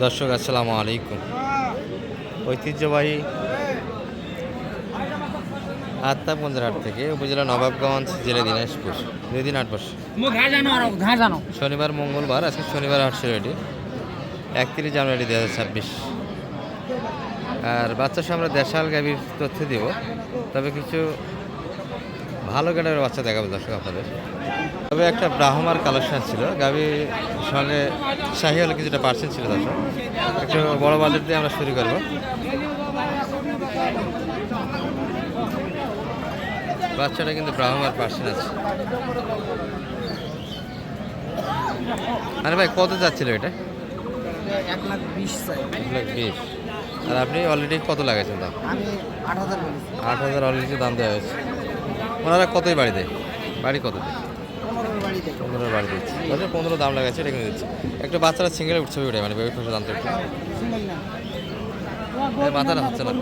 দর্শক আসসালামু আলাইকুম। ঐতিহ্যবাহী আত্মাপঞ্জের হাট থেকে উপজেলা নবাবগঞ্জ জেলা দিনাজপুর দুই দিন আট বছর। শনিবার মঙ্গলবার আজকে শনিবার হাট ছিল এটি। একত্রিশ জানুয়ারি দু হাজার ছাব্বিশ। আর বাচ্চার সামনে দেশাল গাভীর তথ্য দিব তবে কিছু ভালো গাড়ির বাচ্চা দেখাবো দর্শক আপনাদের। তবে একটা ব্রাহ্মার কালেকশন ছিল। গাভীর সঙ্গে শাহি হলে কিছুটা পার্সেন্ট ছিল দর্শক। একটু বড় বাজেট দিয়ে আমরা শুরু করব। বাচ্চাটা কিন্তু ব্রাহ্মার পার্সেন্ট আছে। আরে ভাই কত যাচ্ছিল এটা? এক লাখ বিশ আর আপনি অলরেডি কত লাগাইছেন দাম? আমি আট হাজার আট হাজার অলরেডি দাম দেওয়া হয়েছে। ওনারা কতই বাড়ি দেয়? বাড়ি কত দেয়? পনেরো বাড়ি দিচ্ছে। তাহলে পনেরো দাম লাগাচ্ছে এটা কিনে দিচ্ছে। একটু বাচ্চারা সিঙ্গেলে উঠছে ওইটাই মানে বেবি ফাঁসে দাম তো মাথাটা হচ্ছে না।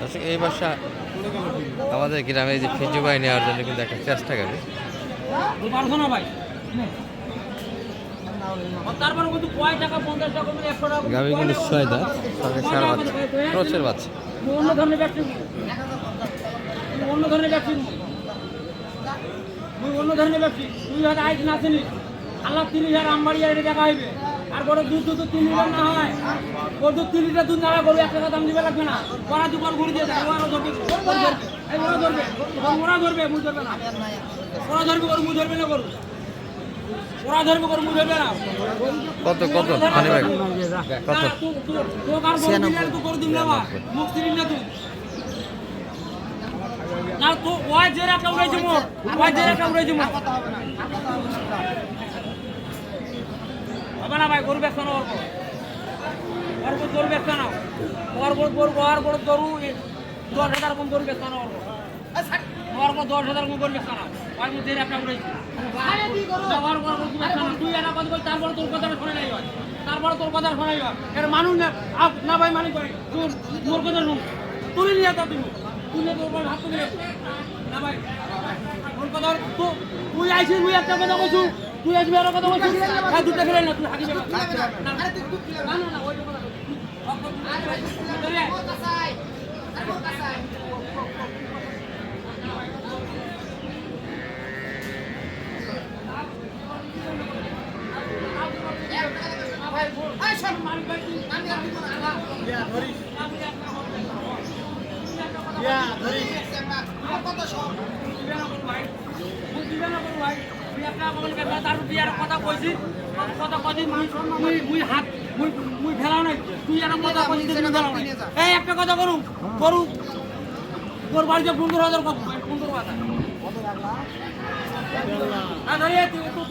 দর্শক এই বাসা আমাদের গ্রামে যে ফিজু বাই নেওয়ার জন্য কিন্তু একটা চেষ্টা করে। পারছ না ভাই। তারপরে কিন্তু কয় টাকা পঞ্চাশ টাকা করে একশো টাকা গাভি কিন্তু ছয় দাঁত সঙ্গে সার বাচ্চা ক্রোচের বাচ্চা। অন্য ধরনের ব্যক্তি অন্য ধরনের ব্যক্তি তুই অন্য ধরনের ব্যক্তি তুই হয়তো আইস না চিনি আল্লাহ তিরিশ হাজার আমবাড়ি এটা দেখা হইবে। আর বড় দুধ দুধ তিন লিটার না হয়। ওর দুধ তিন লিটার দুধ না হয় গরু এক টাকা দাম দিবে লাগবে না। কড়া দুবার ঘুরে দিয়ে দেয় ওরা ধরবে ওরা ধরবে না ওরা ধরবে মুই ধরবে না গরু ওরা ধরবে গরু মুই ধরবে না কত কত মানে ভাই কত তু- দিবি না তুই। তো ওই যে একটা উড়াইছে মোর, ওই যে একটা উড়াইছে মোর। হবে না ভাই, গরু বেচতে না অল্প। অল্প গরু না। গরু দশ হাজার কম গরু বেচতে না অল্প। অল্প দশ হাজার বেচতে না। ওই মধ্যে একটা উড়াইছে। না। তুই একটা কথা বল, তারপরে তোর কথাটা শোনে নাই ভাই। তারপরে তোর কথা শোনাই ভাই। এর মানুষ না আপ না ভাই মানি ভাই তোর তোর কথা শুন তুলি নিয়ে তা তুমি তুই তোর উপর হাত তুলে না ভাই তোর কথা তুই আইছিস তুই একটা কথা কইছু তুই আসবি আর কথা কইছিস হ্যাঁ দুটো খেলে না তুই হাকি যাবে না না না ওই কথা কথা কথা তুই একটা কথা তুই ফেলাও নাই এই একটা কথা করু করু তোর বাড়িতে পনেরো হাজার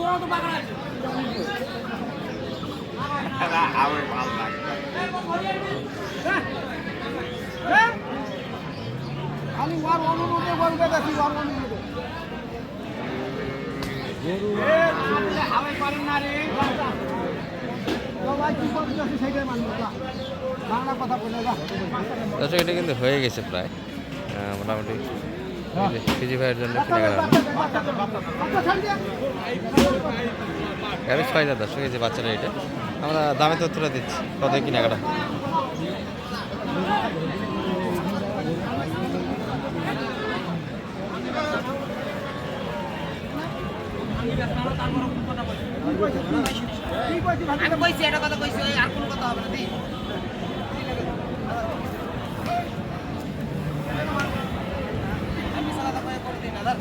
তোরা তো আমি ওর অনুরোধে বলবে দেখি ওর অনুরোধে দর্শক, এটা কিন্তু হয়ে গেছে প্রায়। মোটামুটি ফিজি ভাইয়ের জন্য কিনে গেলাম। গাড়ি ছয় দর্শক এই যে বাচ্চারা এটা। আমরা দামে তথ্যটা দিচ্ছি, কত কিনে গেলাম আমি কথা কইছি, আর কোনো কথা হবে না দি আমি সালাদা করে করে দিন দাদা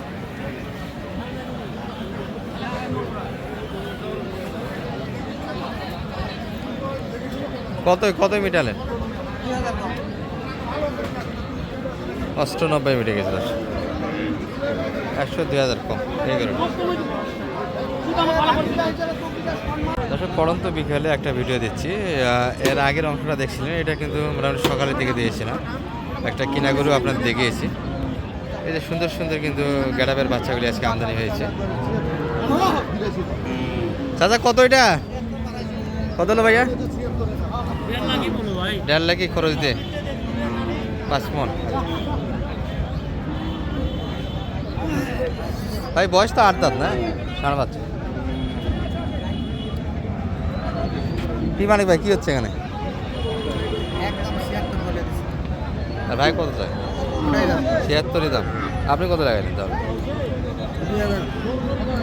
কত কত মিটালেন? অষ্টানব্বই মিটে গেছে একশো দুই হাজার কম কারণে দর্শক পড়ন্ত বিকেলে একটা ভিডিও দিচ্ছি। এর আগের অংশটা দেখছিলেন, এটা কিন্তু মোটামুটি সকালের দিকে দিয়েছিলাম। একটা কিনা গরু আপনাদের দেখিয়েছি। এই যে সুন্দর সুন্দর কিন্তু গ্যাডাপের বাচ্চাগুলি আজকে আমদানি হয়েছে। চাচা, কত এটা? কত হলো ভাইয়া? ভাই দেড় লাখই খরচ দিয়ে পাঁচ মন। ভাই বয়স তো আট দাঁত না? সাড়ে পাঁচ। কি মানিক ভাই কি হচ্ছে এখানে? আর ভাই কত চাই ছিয়াত্তরই দাম। আপনি কত লাগাইলেন তাহলে?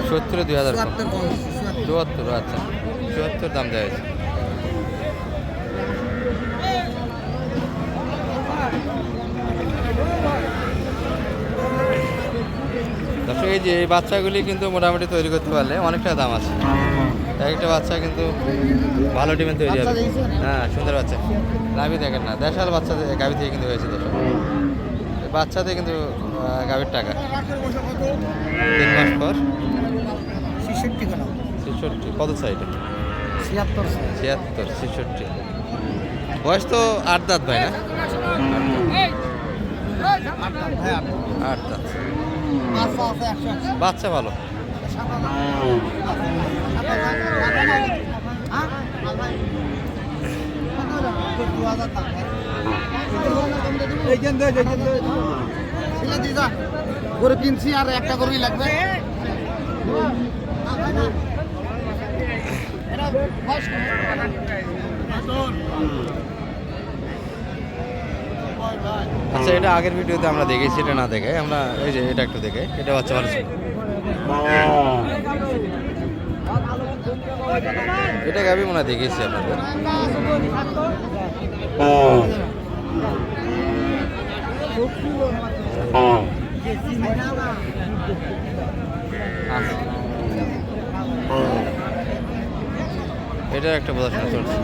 সত্তরে দুই হাজার চুয়াত্তর আচ্ছা। চুয়াত্তর দাম দেওয়া হয়েছে। দর্শক এই যে এই বাচ্চাগুলি কিন্তু মোটামুটি তৈরি করতে পারলে অনেকটা দাম আছে। এক একটা বাচ্চা কিন্তু ভালো ডিমের তৈরি হবে। হ্যাঁ সুন্দর বাচ্চা। গাভি দেখেন না দেশাল বাচ্চা গাভি থেকে কিন্তু হয়েছে দর্শক। বাচ্চাতে কিন্তু গাভির টাকা। তিন মাস পর। ছেষট্টি কত সাইড ছিয়াত্তর। ছিয়াত্তর ছেষট্টি। বয়স তো আট দাঁত ভাই না? হ্যাঁ আট দাঁত। বাচ্চা ভালো? করে কিনছি আর একটা করেই লাগবে। আচ্ছা এটা আগের ভিডিওতে আমরা দেখেছি, এটা না দেখে। আমরা এই যে, এটা একটু দেখে, এটা বাচ্চা ভালো ছিল। এটা গাবি মনে হয় দেখেছি আপনাদের। আচ্ছা। এটার একটা বোঝাশোনা চলছে।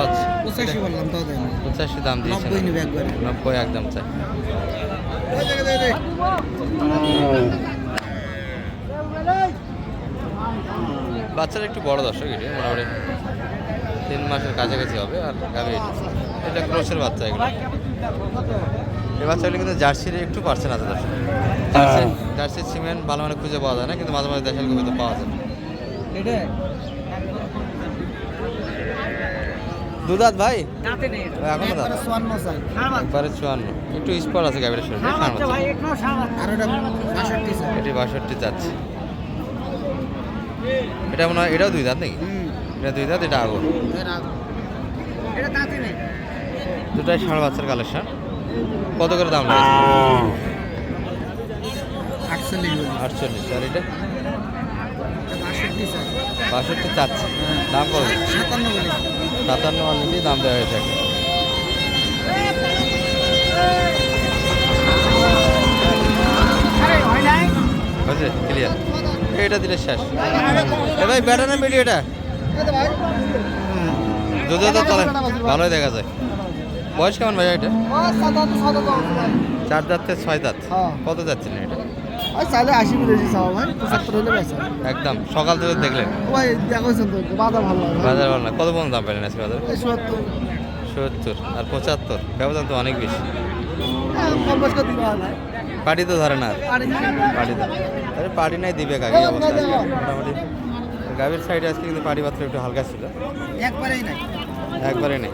বাচ্চা পঁচাশি বললাম তো দেন। পঁচাশি দাম দিয়েছে। নব্বই নেবে একবারে। নব্বই একদম চাই। বাচ্চারা একটু বড় দর্শক এটি মোটামুটি তিন মাসের কাছাকাছি হবে আর গাভি এটি। এটা ক্রোসের বাচ্চা এগুলো। এই বাচ্চাগুলো কিন্তু জার্সির একটু পারছে না দর্শক। জার্সি জার্সির সিমেন্ট ভালো মানে খুঁজে পাওয়া যায় না কিন্তু মাঝে মাঝে দেশের কবিতা পাওয়া যায়। ভাই? এখনও একবারে চুয়ান্ন একটু স্পট আছে গাভীর শরীরে এটি বাষট্টি যাচ্ছে এটা মনে হয় এটাও দুই দাঁত নাকি? এটা দুই দাঁত এটা আগুন। দুটাই ষাঁড় বাচ্চার কালেকশন কত করে দাম আটচল্লিশ আর এটা? বাষট্টি চাচ্ছে। দাম কত? সাতান্ন অলরেডি দাম দেওয়া হয়েছে। হয়েছে? ক্লিয়ার এটা দিলে শেষ। এ ভাই ব্যাটা না মিডিও এটা? দুধে তো চলে ভালোই দেখা যায়। বয়স কেমন ভাই এটা? চার দাঁত থেকে ছয় দাঁত। কত যাচ্ছেন এটা? চাইলে আশি বিদেশি চাও ভাই পঁচাত্তর হলে বেচা একদম সকাল থেকে দেখলেন। ভাই দেখেছেন তো বাজার ভালো বাজার ভালো না। কত পর্যন্ত দাম পেলেন আজকে বাজারে? সত্তর। সত্তর আর পঁচাত্তর। ব্যবধান তো অনেক বেশি। পার্টি তো ধরে না পার্টি ধরে পার্টি নাই দিবে কাকি? অবস্থা মোটামুটি। গাভীর সাইডে আজকে কিন্তু পার্টি পাত্র একটু হালকা ছিল। একবারেই নাই। একবারে নেই।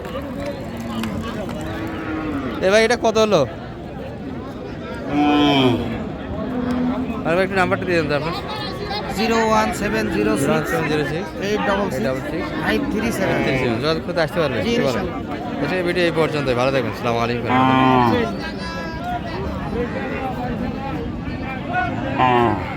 এ ভাই এটা কত হলো? আর একটু নাম্বারটা দিয়ে দেন তো আপনার। Zero one seven zero zero seven zero six. Eight double double six. Five three seven. Three যোগাযোগ করতে আসতে পারবেন ইনশাল্লাহ। আচ্ছা এই ভিডিও এই পর্যন্ত ভালো থাকবেন। সালাম আলাইকুম Ah.